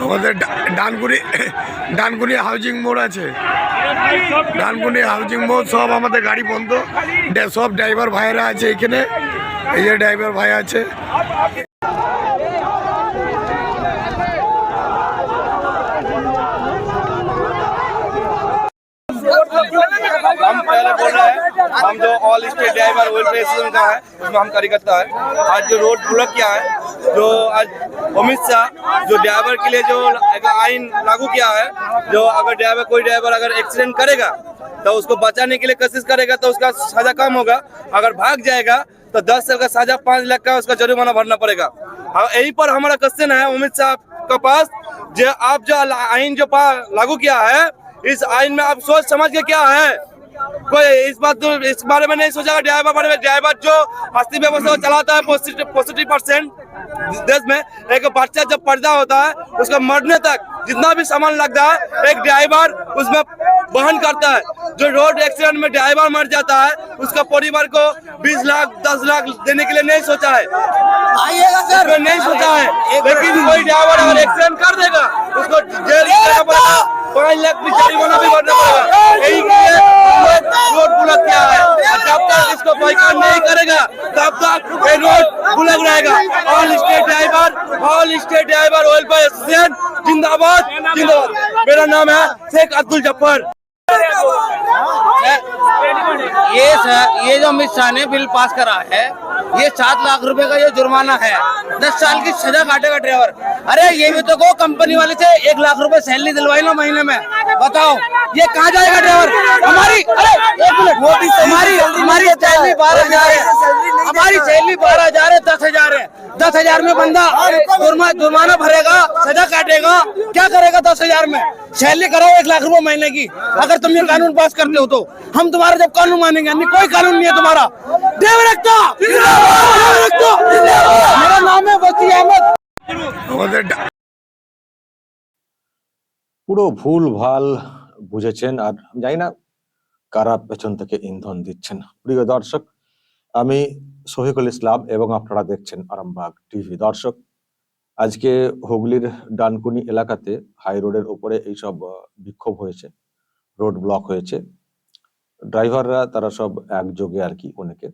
আমাদের ডা- ডানকুনি ডানকুনি হাউজিং মোড় আছে ডানকুনি হাউজিং মোড় সব আমাদের গাড়ি বন্ধ ডে- সব ড্রাইভার ভাইয়েরা আছে এখানে এই যে ড্রাইভার ভাই আছে हम पहले बोल रहे हैं हम जो all state driver welfare association का है उसमें हम कार्यकर्ता है आज जो रोड ब्लॉक किया है जो आज अमित शाह, जो ड्राइवर के लिए जो एक आइन लागू किया है, जो अगर ड्राइवर, कोई ड्राइवर अगर एक्सीडेंट करेगा तो उसको बचाने के लिए कोशिश करेगा तो उसका सजा कम होगा। अगर भाग जाएगा तो दस साल का सजा पाँच लाख का उसका जुर्माना भरना पड़ेगा। हाँ यही पर हमारा क्वेश्चन है अमित शाह के पास, जो आप जो आइन जो लागू किया है, इस आइन में आप सोच समझ के क्या है? कोई इस बात तो इस बारे में नहीं सोचा ड्राइवर बारे में ड्राइवर जो हस्ती व्यवस्था चलाता है पॉजिटिव परसेंट देश में एक बच्चा जब पैदा होता है उसका मरने तक जितना भी सामान लगता है एक ड्राइवर उसमें वहन करता है। जो रोड एक्सीडेंट में ड्राइवर मर जाता है उसका परिवार को 20 लाख 10 लाख देने के लिए नहीं सोचा है। उसमें नहीं सोचा है। लेकिन कोई ड्राइवर अगर एक्सीडेंट कर देगा उसको जेल पाँच लाख भी पड़ेगा यही रोड ब्लॉक किया है। जब तक इसको बाइकाट नहीं करेगा तब तक ये रोड ब्लॉक रहेगा। All state driver all state driver welfare association जिंदाबाद जिंदाबाद। मेरा नाम है शेख अब्दुल जब्बार। ये स- ये जो अमित शाह ने बिल पास करा है, ये सात लाख रुपए का ये जुर्माना है, दस साल की सजा काटेगा ड्राइवर। अरे ये भी तो को कंपनी वाले से एक लाख रुपए सैलरी दिलवाई लो महीने में। बताओ, ये कहाँ जाएगा ड्राइवर? हमारी, अरे, एक मिनट, वो भी हमारी हमारी सैलरी बारह हज़ार है। हमारी सैलरी बारह हज़ार है, दस हज़ार है। दस हज़ार में बंदा जुर्मा- जुर्माना भरेगा, सजा काटेगा। क्या करेगा दस हज़ार में? सैलरी कराओ एक लाख रुपए महीने की। अगर तुम ये कानून पास करते हो तो। हम तुम्हारा जब कानून मानेंगे नहीं कोई कानून नहीं है तुम्हारा देवरक्ता देवरक्ता मेरा नाम है वसी अहमद আমাদের ডা- পুরো ভুল ভাল বুঝেছেন আর জানি না কারা পেছন থেকে ইন্ধন দিচ্ছেন প্রিয় দর্শক আমি শহীকুল ইসলাম এবং আপনারা দেখছেন আরামবাগ টিভি দর্শক আজকে হুগলির ডানকুনি এলাকাতে হাই রোডের উপরে এইসব আহ, বিক্ষোভ হয়েছে রোড ব্লক হয়েছে ড্রাইভাররা তারা সব একযোগে আর কি অনেকে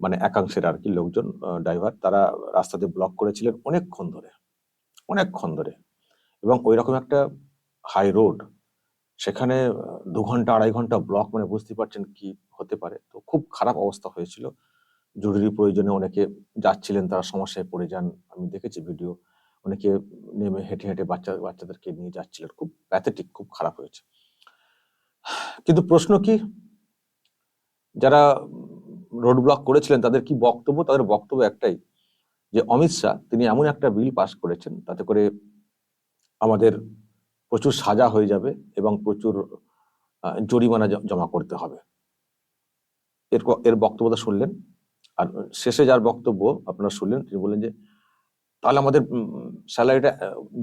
মানে একাংশের আর কি লোকজন ড্রাইভার তারা রাস্তাতে ব্লক করেছিলেন অনেকক্ষণ ধরে অনেকক্ষণ ধরে। এবং ওই রকম একটা হাই রোড সেখানে দু ঘণ্টা, আড়াই ঘণ্টা ব্লক মানে বুঝতে পারছেন কি হতে পারে। তো খুব খারাপ অবস্থা হয়েছিল। জরুরি প্রয়োজনে অনেকে যাচ্ছিলেন, তারা সমস্যায় পড়ে যান। আমি দেখেছি ভিডিও অনেকে নেমে হেঁটে হেঁটে বাচ্চা, বাচ্চাদেরকে নিয়ে যাচ্ছিলেন। খুব প্যাথেটিক খুব খারাপ হয়েছে। কিন্তু প্রশ্ন কি? যারা রোড ব্লক করেছিলেন, তাদের কি বক্তব্য? তাদের বক্তব্য একটাই, যে অমিত শাহ তিনি এমন একটা বিল পাশ করেছেন, তাতে করে আমাদের প্রচুর সাজা হয়ে যাবে এবং প্রচুর জরিমানা জমা করতে হবে। এর এর বক্তব্যটা শুনলেন, আর শেষে যার বক্তব্য আপনারা শুনলেন, তিনি বললেন যে, তাহলে আমাদের স্যালারিটা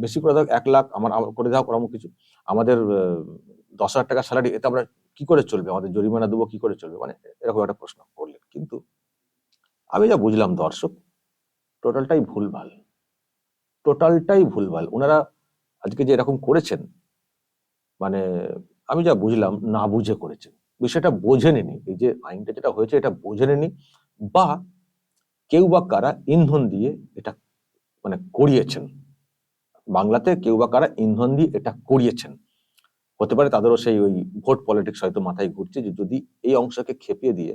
বেশি করে দাও, এক লাখ, আমার করে দাও ওরকম কিছু। আমাদের দশ হাজার টাকা স্যালারি এটা আমরা কি করে চলবে? আমাদের জরিমানা দেবো, কি করে চলবে? মানে এরকম একটা প্রশ্ন করলেন। কিন্তু আমি যা বুঝলাম দর্শক টোটালটাই ভুলভাল। টোটালটাই ভুলভাল। ওনারা আজকে যে এরকম করেছেন মানে আমি যা বুঝলাম, না বুঝে করেছেন। বিষয়টা বোঝে নেনি এই যে আইনটা যেটা হয়েছে, এটা বোঝে নেনি বা কেউ বা কারা ইন্ধন দিয়ে এটা মানে করিয়েছেন। বাংলাতে কেউ বা কারা ইন্ধন দিয়ে এটা করিয়েছেন। হতে পারে তাদেরও সেই ওই ভোট পলিটিক্স হয়তো মাথায় ঘুরছে যে যদি এই অংশকে খেপিয়ে দিয়ে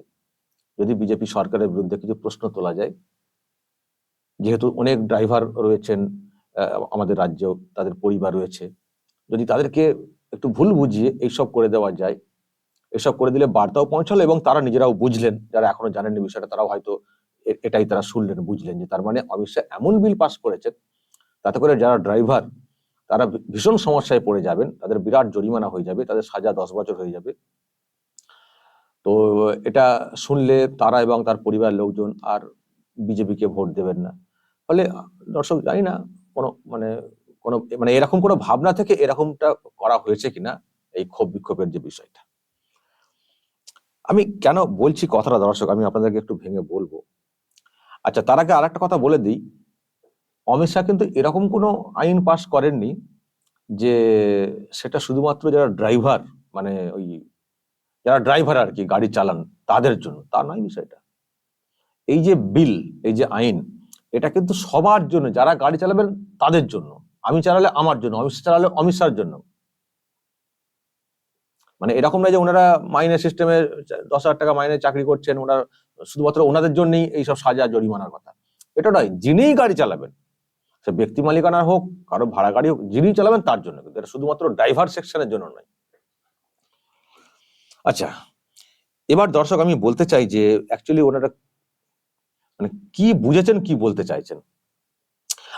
যদি বিজেপি সরকারের বিরুদ্ধে কিছু প্রশ্ন তোলা যায়, যেহেতু অনেক ড্রাইভার রয়েছেন আমাদের রাজ্যেও তাদের পরিবার রয়েছে, যদি তাদেরকে একটু ভুল বুঝিয়ে এইসব করে দেওয়া যায়, এসব করে দিলে বার্তাও পৌঁছালো এবং তারা নিজেরাও বুঝলেন, যারা এখনও জানেননি বিষয়টা, তারাও হয়তো এটাই তারা শুনলেন, বুঝলেন যে তার মানে শাহ এমন বিল পাস করেছেন, তাতে করে যারা ড্রাইভার তারা ভীষণ সমস্যায় পড়ে যাবেন, তাদের বিরাট জরিমানা হয়ে যাবে, তাদের সাজা দশ বছর হয়ে যাবে। তো এটা শুনলে তারা এবং তার পরিবারের লোকজন আর বিজেপিকে ভোট দেবেন না। ফলে দর্শক, জানি না কোনো মানে কোনো মানে এরকম কোনো ভাবনা থেকে এরকমটা করা হয়েছে কিনা এই ক্ষোভ বিক্ষোভের যে বিষয়টা। আমি কেন বলছি কথাটা দর্শক? আমি আপনাদেরকে একটু ভেঙে বলব। আচ্ছা তার আগে আরেকটা কথা বলে দিই। অমিত শাহ কিন্তু এরকম কোনো আইন পাশ করেননি যে সেটা শুধুমাত্র যারা ড্রাইভার মানে ওই যারা ড্রাইভার আর কি গাড়ি চালান তাদের জন্য। তা নয় বিষয়টা। এই যে বিল, এই যে আইন, এটা কিন্তু সবার জন্য, যারা গাড়ি চালাবেন তাদের জন্য। আমি চালালে আমার জন্য, অমিত চালালে অমিত শাহর জন্য। মানে এরকম নয় যে ওনারা মাইনে সিস্টেমে দশ হাজার টাকা মাইনে চাকরি করছেন, ওনারা শুধুমাত্র ওনাদের জন্যই এইসব সাজা জরিমানার কথা। এটা নয়, যিনিই গাড়ি চালাবেন সে ব্যক্তি মালিকানার হোক, কারও ভাড়া গাড়ি হোক, যিনি চালাবেন তার জন্য কিন্তু। এটা শুধুমাত্র ড্রাইভার সেকশনের জন্য নয়। আচ্ছা এবার দর্শক, আমি বলতে চাই যে অ্যাকচুয়ালি ওনারা মানে কি বুঝেছেন, কি বলতে চাইছেন?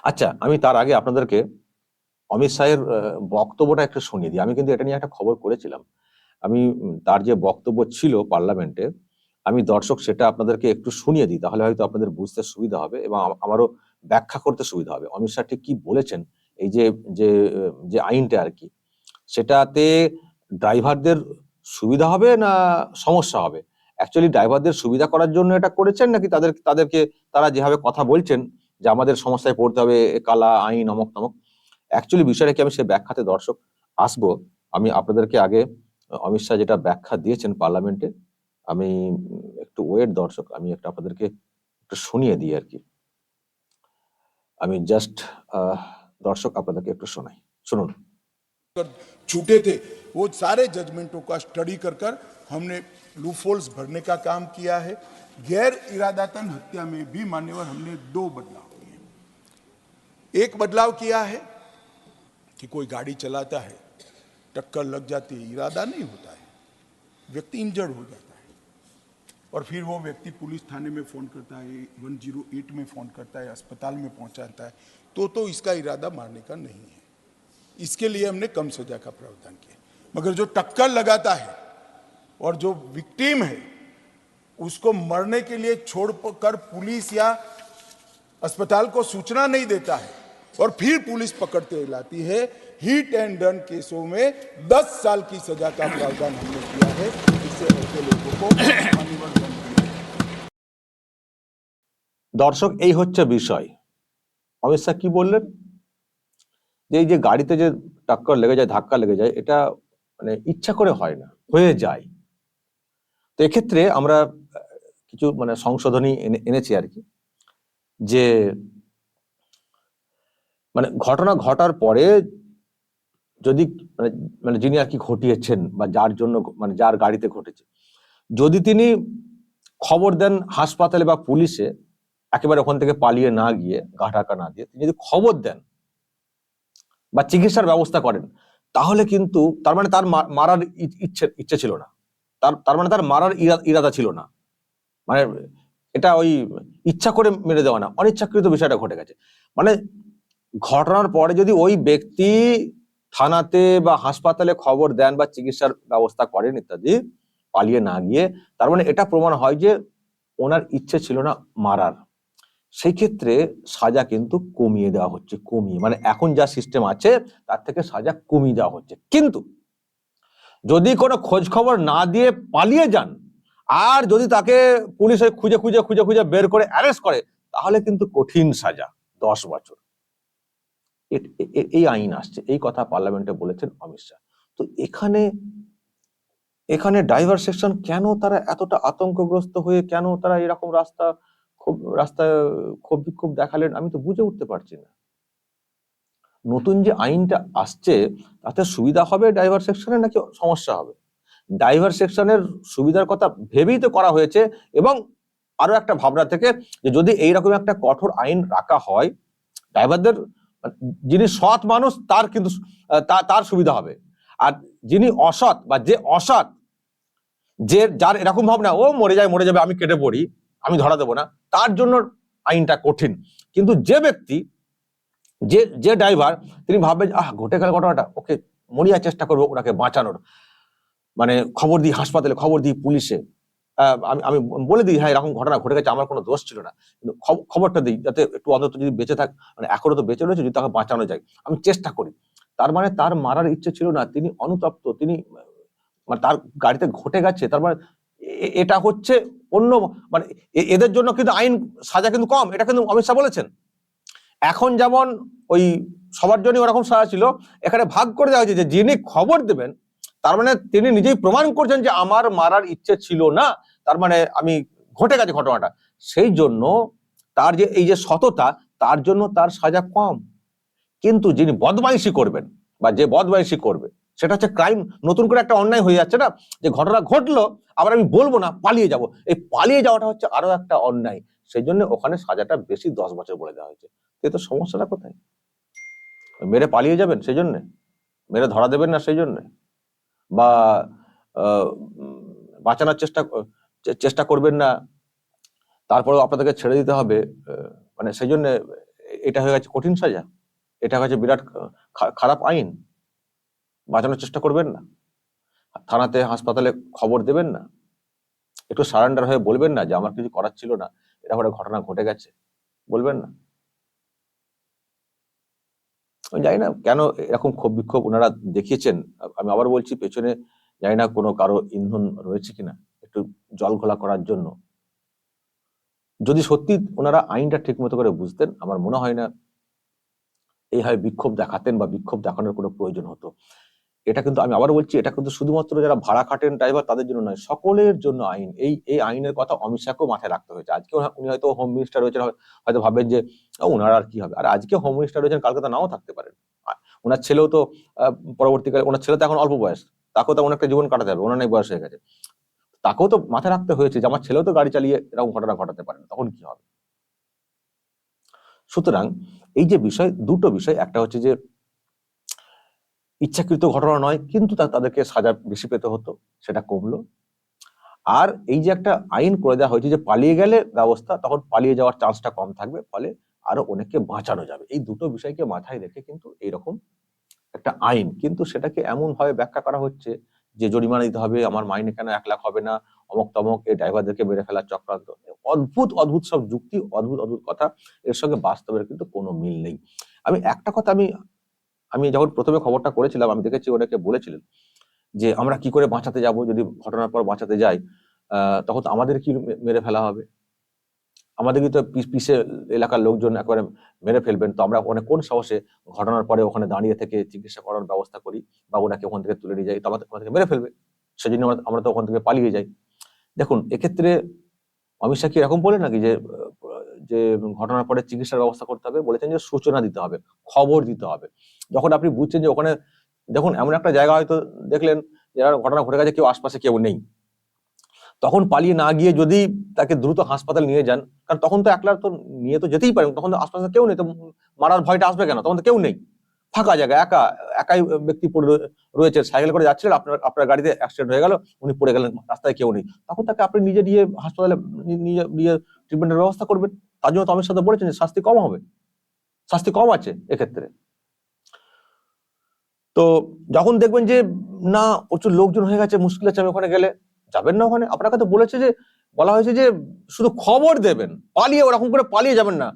আচ্ছা আমি তার আগে আপনাদেরকে অমিত শাহের বক্তব্যটা একটু শুনিয়ে দিই। আমি কিন্তু এটা নিয়ে একটা খবর করেছিলাম। আমি তার যে বক্তব্য ছিল পার্লামেন্টে, আমি দর্শক সেটা আপনাদেরকে একটু শুনিয়ে দিই, তাহলে হয়তো আপনাদের বুঝতে সুবিধা হবে এবং আমারও ব্যাখ্যা করতে সুবিধা হবে। অমিত শাহ ঠিক কি বলেছেন? এই যে যে যে আইনটা আর কি, সেটাতে ড্রাইভারদের সুবিধা হবে না সমস্যা হবে? অ্যাকচুয়ালি ড্রাইভারদের সুবিধা করার জন্য এটা করেছেন নাকি তাদের, তাদেরকে তারা যেভাবে কথা বলছেন যে আমাদের সমস্যায় পড়তে হবে কালা আইন অমক তমক অ্যাকচুয়ালি বিষয়টা কি আমি সে ব্যাখ্যাতে দর্শক আসব। আমি আপনাদেরকে আগে অমিত শাহ যেটা ব্যাখ্যা দিয়েছেন পার্লামেন্টে, আমি একটু ওয়েট দর্শক, আমি একটা আপনাদেরকে একটু শুনিয়ে দিই আর কি। আমি জাস্ট দর্শক আপনাদেরকে একটু শোনাই শুনুন कर छूटे थे वो सारे जजमेंटों का स्टडी कर कर हमने लूफोल्स भरने का काम किया है गैर इरादातन हत्या में भी मान्यवर हमने दो बदलाव किए एक बदलाव किया है कि कोई गाड़ी चलाता है टक्कर लग जाती है इरादा नहीं होता है व्यक्ति इंजर्ड हो जाता है और फिर वो व्यक्ति पुलिस थाने में फ़ोन करता है 108 में फ़ोन करता है, अस्पताल में पहुंचाता है। तो तो इसका इरादा मारने का नहीं है। इसके लिए हमने कम सजा का प्रावधान किया। मगर जो टक्कर लगाता है और जो विक्टिम है, उसको मरने के लिए छोड़ कर पुलिस या अस्पताल को सूचना नहीं देता है और फिर पुलिस पकड़ते लाती है हिट एंड रन केसों में 10 साल की सजा का प्रावधान हमने किया है इससे ऐसे लोगों को দর্শক, এই হচ্ছে বিষয়। অমিত কি বললেন? যে এই যে গাড়িতে যে টাক্কর লেগে যায়, ধাক্কা লেগে যায়, এটা মানে ইচ্ছা করে হয় না, হয়ে যায়। তো এক্ষেত্রে আমরা কিছু মানে সংশোধনী এনে- এনেছি আর কি। যে মানে ঘটনা ঘটার পরে যদি মানে মানে যিনি আর কি ঘটিয়েছেন বা যার জন্য মানে যার গাড়িতে ঘটেছে, যদি তিনি খবর দেন হাসপাতালে বা পুলিশে একেবারে ওখান থেকে পালিয়ে না গিয়ে, গা ঢাকা না দিয়ে তিনি যদি খবর দেন বা চিকিৎসার ব্যবস্থা করেন, তাহলে কিন্তু তার মানে তার মারার ইচ্ছে ইচ্ছে ছিল না। তার তার মানে তার মারার ইরা- ইরাদা ছিল না। মানে এটা ওই ইচ্ছা করে মেরে দেওয়া না, অনিচ্ছাকৃত বিষয়টা ঘটে গেছে। মানে ঘটনার পরে যদি ওই ব্যক্তি থানাতে বা হাসপাতালে খবর দেন বা চিকিৎসার ব্যবস্থা করেন ইত্যাদি, পালিয়ে না গিয়ে, তার মানে এটা প্রমাণ হয় যে ওনার ইচ্ছে ছিল না মারার। সেই ক্ষেত্রে সাজা কিন্তু কমিয়ে দেওয়া হচ্ছে, কমিয়ে মানে এখন যা সিস্টেম আছে তার থেকে সাজা কমিয়ে দেওয়া হচ্ছে। কিন্তু যদি কোনো খোঁজ খবর না দিয়ে পালিয়ে যান, আর যদি তাকে পুলিশ খুঁজে খুঁজে খুঁজে খুঁজে বের করে অ্যারেস্ট করে, তাহলে কিন্তু কঠিন সাজা, দশ বছর। এই আইন আসছে, এই কথা পার্লামেন্টে বলেছেন অমিত শাহ। তো এখানে এখানে ড্রাইভার সেকশন কেন তারা এতটা আতঙ্কগ্রস্ত হয়ে, কেন তারা এরকম রাস্তা খুব রাস্তায় ক্ষোভ বিক্ষোভ দেখালেন আমি তো বুঝে উঠতে পারছি না। নতুন যে আইনটা আসছে, তাতে সুবিধা হবে ড্রাইভার সেকশনে নাকি সমস্যা হবে? ড্রাইভার সেকশনের সুবিধার কথা ভেবেই তো করা হয়েছে এবং আরও একটা ভাবনা থেকে যে যদি এইরকম একটা কঠোর আইন রাখা হয় ড্রাইভারদের যিনি সৎ মানুষ, তার কিন্তু তার সুবিধা হবে। আর যিনি অসৎ বা যে অসৎ, যে যার এরকম ভাবনা, ও মরে যায়, মরে যাবে, আমি কেটে পড়ি আমি ধরা দেবো না। তার জন্য আইনটা কঠিন। কিন্তু যে ব্যক্তি, যে যে ড্রাইভার তিনি ভাববেন আহ, ঘটে গেল ঘটনাটা। ওকে, মরিয়ার চেষ্টা করব ওনাকে বাঁচানোর। মানে খবর দিই হাসপাতালে, খবর দিই পুলিশে। আমি আমি বলে দিই হ্যাঁ এরকম ঘটনা ঘটে গেছে, আমার কোনো দোষ ছিল না। কিন্তু খবরটা দিই, যাতে একটু অন্তত যদি বেঁচে থাক মানে এখনও তো বেঁচে রয়েছে, যদি তাকে বাঁচানো যায়। আমি চেষ্টা করি। তার মানে তার মারার ইচ্ছে ছিল না। তিনি অনুতপ্ত, তিনি মানে তার গাড়িতে ঘটে গেছে, তার মানে এটা হচ্ছে অন্য মানে এদের জন্য কিন্তু আইন সাজা কিন্তু কম, এটা কিন্তু অমিত শাহ বলেছেন। এখন যেমন ওই সবার জন্য ওরকম সাজা ছিল, এখানে ভাগ করে দেওয়া হয়েছে যে যিনি খবর দেবেন, তার মানে তিনি নিজেই প্রমাণ করছেন যে আমার মারার ইচ্ছে ছিল না, তার মানে আমি ঘটে গেছে ঘটনাটা। সেই জন্য তার যে, এই যে সততা, তার জন্য তার সাজা কম। কিন্তু যিনি বদমাইশি করবেন বা যে বদমাইশি করবে সেটা হচ্ছে ক্রাইম নতুন করে একটা অন্যায় হয়ে যাচ্ছে না? যে ঘটনা ঘটলো, আবার আমি বলব না, পালিয়ে যাব। এই পালিয়ে যাওয়াটা হচ্ছে আরও একটা অন্যায়। সেই জন্য ওখানে সাজাটা বেশি দশ বছর বলে দেওয়া হয়েছে। তো সমস্যাটা কোথায়? মেরে পালিয়ে যাবেন সেই জন্যে মেরে ধরা দেবেন না সেই জন্যে বা বাঁচানোর চেষ্টা চেষ্টা করবেন না? তারপরেও আপনাদেরকে ছেড়ে দিতে হবে? মানে সেই জন্য এটা হয়ে গেছে কঠিন সাজা। এটা হয়ে গেছে বিরাট খারাপ আইন। বাঁচানোর চেষ্টা করবেন না। থানাতে, হাসপাতালে খবর দেবেন না। একটু সারেন্ডার হয়ে বলবেন না যে, আমার কিছু করার ছিল না। এটা একটা ঘটনা ঘটে গেছে। বলবেন না। জানি না কেন এরকম ক্ষোভ বিক্ষোভ ওনারা দেখিয়েছেন। আমি আবার বলছি, পেছনে জানি না কোনো কারও ইন্ধন রয়েছে কিনা, একটু জল ঘোলা করার জন্য। যদি সত্যি ওনারা আইনটা ঠিক মতো করে বুঝতেন, আমার মনে হয় না এইভাবে বিক্ষোভ দেখাতেন বা বিক্ষোভ দেখানোর কোনো প্রয়োজন হতো। এটা কিন্তু আমি আবার বলছি এটা কিন্তু শুধুমাত্র যারা ভাড়া খাটেন ড্রাইভার তাদের জন্য নয় সকলের জন্য আইন। এই এই আইনের কথা অমিত শাহকেও মাথায় রাখতে হয়েছে। আজকে উনি হয়তো হোম মিনিস্টার রয়েছেন হয়- হয়তো ভাবেন যে "ও, ওনার আর কি হবে? আর আজকে হোম মিনিস্টার রয়েছেন কালকে তো নাও থাকতে পারেন। ওনার ছেলেও তো পরবর্তীকালে ওনার ছেলে তো এখন অল্প বয়স তাকেও তো এমন একটা জীবন কাটাতে হবে ওনার অনেক বয়স হয়ে গেছে। তাকেও তো মাথায় রাখতে হয়েছে যে আমার ছেলেও তো গাড়ি চালিয়ে এরকম ঘটনা ঘটাতে পারেন তখন কি হবে? সুতরাং এই যে বিষয় দুটো বিষয় একটা হচ্ছে যে ইচ্ছাকৃত ঘটনা নয়, কিন্তু তাদেরকে সাজা বেশি পেতে হতো, সেটা কমলো। আর এই যে একটা আইন করে দেওয়া হয়েছে যে পালিয়ে গেলে ব্যবস্থা, তখন পালিয়ে যাওয়ার চান্সটা কম থাকবে, ফলে আরও অনেককে বাঁচানো যাবে। এই দুটো বিষয়কে মাথায় রেখে কিন্তু এইরকম একটা আইন, কিন্তু সেটাকে এমন ভাবে ব্যাখ্যা করা হচ্ছে যে জরিমানা দিতে হবে, আমার মাইনে কেন এক লাখ হবে না, অমক তমক, এই ড্রাইভারদেরকে মেরে ফেলার চক্রান্ত। অদ্ভুত অদ্ভুত সব যুক্তি, অদ্ভুত অদ্ভুত কথা, এর সঙ্গে বাস্তবের কিন্তু কোনো মিল নেই। আমি একটা কথা আমি আমি যখন প্রথমে খবরটা করেছিলাম, আমি দেখেছি অনেকে বলেছিলেন যে, আমরা কি করে বাঁচাতে যাব যদি ঘটনার পর বাঁচাতে যাই? তখন তো আমাদের কি মেরে ফেলা হবে? আমাদেরকে তো পিস এলাকার লোকজন একবারে মেরে ফেলবেন। তো আমরা অনেক কোন সাহসে ঘটনার পরে ওখানে দাঁড়িয়ে থেকে চিকিৎসা করার ব্যবস্থা করি বা ওনাকে ওখান থেকে তুলে নিয়ে যাই? তো আমাদের, আমাদেরকে মেরে ফেলবে। সেজন্য আমরা তো ওখান থেকে পালিয়ে যাই। দেখুন, এক্ষেত্রে অমিত শাহ কি এরকম বলে নাকি যে যে ঘটনার পরে চিকিৎসার ব্যবস্থা করতে হবে, বলেছেন যে সূচনা দিতে হবে, খবর দিতে হবে। যখন আপনি বুঝছেন যে ওখানে, দেখুন এমন একটা জায়গা হয়তো দেখলেন যারা ঘটনা ঘটে গেছে, কেউ আশপাশে কেউ নেই। তখন পালিয়ে না গিয়ে যদি তাকে দ্রুত হাসপাতাল নিয়ে যান, কারণ তখন তো একলা তো নিয়ে তো যেতেই পারেন, তখন তো আশপাশে কেউ নেই, তো মারার ভয়টা আসবে কেন? তখন তো কেউ নেই। ফাঁকা জায়গা, একা, একাই ব্যক্তি পড়ে রয়ে- রয়েছে, সাইকেল করে যাচ্ছিলেন, আপনার আপনার গাড়িতে অ্যাক্সিডেন্ট হয়ে গেল, উনি পড়ে গেলেন, রাস্তায় কেউ নেই। তখন তাকে আপনি নিজে নিয়ে হাসপাতালে নিয়ে ট্রিটমেন্টের ব্যবস্থা করবেন। তার জন্য তো অমিত সাথে বলেছেন যে শাস্তি কম হবে। শাস্তি কম আছে এক্ষেত্রে। তো যখন দেখবেন যে, না, প্রচুর লোকজন হয়ে গেছে, মুশকিল আছে, আমি ওখানে গেলে যাবেন না ওখানে। আপনাকে তো বলেছে যে, বলা হয়েছে যে, শুধু খবর দেবেন, পালিয়ে, ওরকম করে পালিয়ে যাবেন না।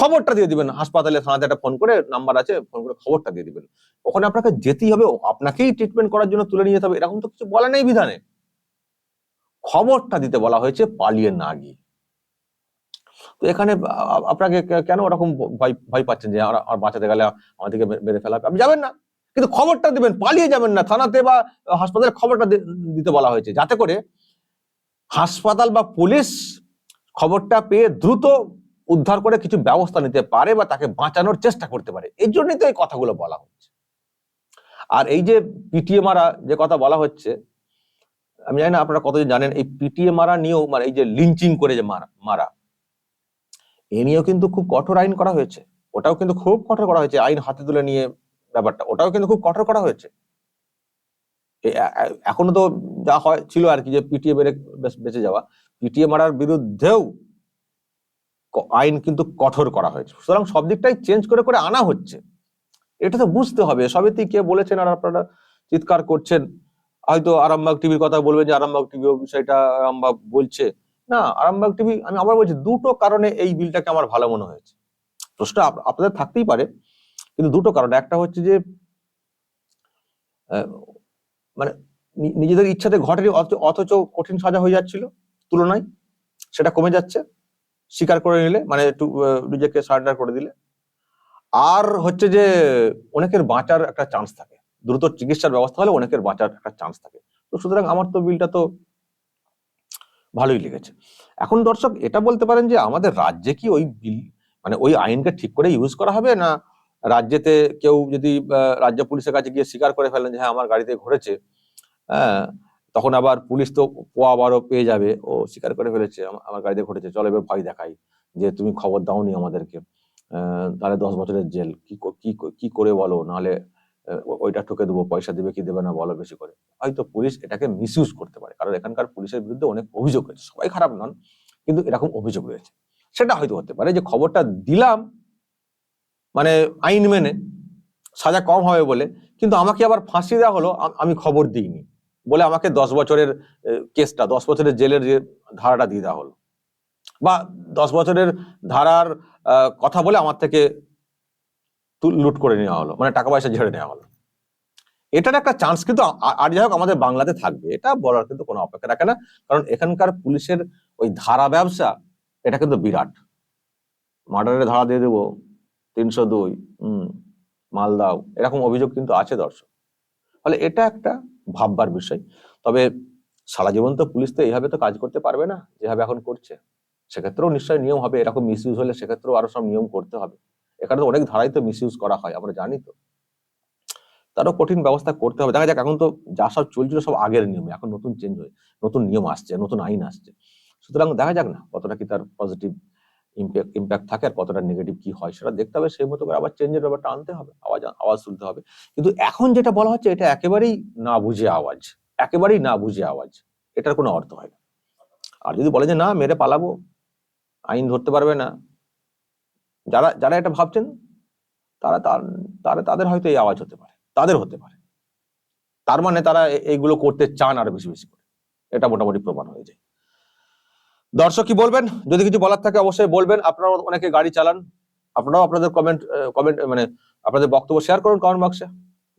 খবরটা দিয়ে দিবেন। হাসপাতালে থানাতে একটা ফোন করে, নাম্বার আছে, ফোন করে খবরটা দিয়ে দিবেন। ওখানে আপনাকে যেতেই হবে আপনাকেই ট্রিটমেন্ট করার জন্য তুলে নিয়ে যেতে হবে। এরকম তো কিছু বলা নেই বিধানে। খবরটা দিতে বলা হয়েছে, পালিয়ে না গিয়ে। তো এখানে আপনাকে কেন ওরকম ভয় ভয় পাচ্ছেন যে আর বাঁচাতে গেলে আমাদেরকে মেরে ফেলা? আপনি যাবেন না। কিন্তু খবরটা দিবেন, পালিয়ে যাবেন না। থানাতে বা হাসপাতালে খবরটা দিতে বলা হয়েছে। যাতে করে হাসপাতাল বা পুলিশ খবরটা পেয়ে দ্রুত উদ্ধার করে কিছু ব্যবস্থা নিতে পারে বা তাকে বাঁচানোর চেষ্টা করতে পারে। এই জন্যই তো এই কথাগুলো বলা হচ্ছে। আর এই যে পিটিএ মারা যে কথা বলা হচ্ছে, আমি জানি না আপনারা কতজন জানেন, এই পিটিএ মারা নিয়েও মানে এই যে লিঞ্চিং করে যে মারা মারা এ নিয়েও কিন্তু খুব কঠোর আইন করা হয়েছে। ওটাও কিন্তু খুব কঠোর করা হয়েছে, আইন হাতে তুলে নিয়ে ব্যাপারটা। ওটাও কিন্তু খুব কঠোর করা হয়েছে। এখনও তো যা হয়, ছিল আর কি যে পিটিএ বেড়ে বেঁচ- যাওয়া। পিটিএ মারার বিরুদ্ধেও আইন কিন্তু কঠোর করা হয়েছে। সুতরাং সব দিকটাই চেঞ্জ করে করে আনা হচ্ছে। এটা তো বুঝতে হবে। সবেতেই কে বলেছেন আর আপনারা চিৎকার করছেন। হয়তো আরামবাগ টিভির কথা বলবেন যে আরামবাগ টিভি বিষয়টা আরামবাগ বলছে। না, আরামবাগ টিভি, আমি আবার বলছি, দুটো কারণে এই বিলটাকে আমার ভালো মনে হয়েছে। প্রশ্ন আপনাদের থাকতেই পারে, কিন্তু দুটো কারণ। একটা হচ্ছে যে মানে নিজেদের ইচ্ছাতে ঘটেনি অথচ কঠিন সাজা হয়ে যাচ্ছিল, তুলনায় সেটা কমে যাচ্ছে, স্বীকার করে নিলে মানে একটু নিজেকে সারেন্ডার করে দিলে। আর হচ্ছে যে, অনেকের বাঁচার একটা চান্স থাকে, দ্রুত চিকিৎসার ব্যবস্থা হলে অনেকের বাঁচার একটা চান্স থাকে। তো সুতরাং আমার তো বিলটা তো ভালোই লেগেছে। এখন দর্শক এটা বলতে পারেন যে আমাদের রাজ্যে কি ওই বিল মানে ওই আইনকে ঠিক করে ইউজ করা হবে? না রাজ্যেতে কেউ যদি রাজ্য পুলিশের কাছে গিয়ে স্বীকার করে ফেলেন যে হ্যাঁ আমার গাড়িতে ঘুরেছে। হ্যাঁ তখন আবার পুলিশ তো পোয়া বারো পেয়ে যাবে। ও স্বীকার করে ফেলেছে আমার গাড়িতে ঘটেছে চলো এবার ভয় দেখাই যে তুমি খবর দাওনি আমাদেরকে। আহ, তাহলে দশ বছরের জেল। কি কি করে বলো? নাহলে ওইটা ঠকে দেবো, পয়সা দেবে, কি দেবে না বলো বেশি করে। হয়তো পুলিশ এটাকে মিসইউজ করতে পারে, কারণ এখানকার পুলিশের বিরুদ্ধে অনেক অভিযোগ রয়েছে, সবাই খারাপ নন, কিন্তু এরকম অভিযোগ রয়েছে। সেটা হয়তো হতে পারে যে খবরটা দিলাম মানে আইন মেনে, সাজা কম হবে বলে, কিন্তু আমাকে আবার ফাঁসি দেওয়া হলো আমি খবর দিইনি, বলে আমাকে দশ বছরের কেসটা, দশ বছরের জেলের যে ধারাটা দিয়ে দেওয়া হলো। বা দশ বছরের ধারার কথা বলে আমার থেকে লুট করে নেওয়া হলো মানে টাকা পয়সা ঝেড়ে নেওয়া হলো। এটার একটা চান্স কিন্তু আর যাই হোক আমাদের বাংলাতে থাকবে, এটা বলার কিন্তু কোনো অপেক্ষা রাখে না। কারণ এখানকার পুলিশের ওই ধারা ব্যবসা, এটা কিন্তু বিরাট। মার্ডারের ধারা দিয়ে দেবো, তিনশো দুই, হম, মাল দাও, এরকম অভিযোগ কিন্তু আছে দর্শক। ফলে এটা একটা ভাববার বিষয়। তবে সারা জীবন তো পুলিশ তো এইভাবে তো কাজ করতে পারবে না, যেভাবে এখন করছে। সেক্ষেত্রেও নিশ্চয়ই নিয়ম হবে, এরকম মিসইউজ হলে সেক্ষেত্রেও আরও সব নিয়ম করতে হবে। এখানে তো অনেক ধারাই তো মিসইউজ করা হয়, আমরা জানি তো। তারও কঠিন ব্যবস্থা করতে হবে। দেখা যাক, এখন তো যা সব চলছিল সব আগের নিয়মে, এখন নতুন চেঞ্জ হয়ে, নতুন নিয়ম আসছে, নতুন আইন আসছে। সুতরাং দেখা যাক না, কতটা কি তার পজিটিভ ইম্প্যাক্ট থাকে আর কতটা নেগেটিভ কি হয়, সেটা দেখতে হবে। সেই মতো করে আবার চেঞ্জের ব্যাপারটা আনতে হবে, আওয়াজ আওয়াজ তুলতে হবে। কিন্তু এখন যেটা বলা হচ্ছে, এটা একেবারেই না বুঝে আওয়াজ, একেবারেই না বুঝে আওয়াজ, এটার কোনো অর্থ হয় না। আর যদি বলে যে না, মেরে পালাবো, আইন ধরতে পারবে না যারা যারা এটা ভাবছেন, তারা তার- তাদের হয়তো এই আওয়াজ হতে পারে, তাদের হতে পারে। তার মানে তারা এইগুলো করতে চান আর বেশি বেশি করে। এটা মোটামুটি প্রমাণ হয়ে যায়। দর্শক কি বলবেন? যদি কিছু বলার থাকে অবশ্যই বলবেন। আপনারা অনেকে গাড়ি চালান। আপনারাও আপনাদের কমেন্ট কমেন্ট মানে আপনাদের বক্তব্য শেয়ার করুন কমেন্ট বক্সে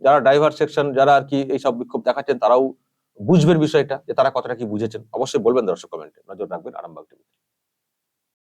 যারা ড্রাইভার সেকশন যারা আর কি এইসব বিক্ষোভ দেখাচ্ছেন, তারাও বুঝবেন বিষয়টা যে তারা কতটা কি বুঝেছেন। অবশ্যই বলবেন দর্শক কমেন্টে নজর রাখবেন আরামবাগ টিভি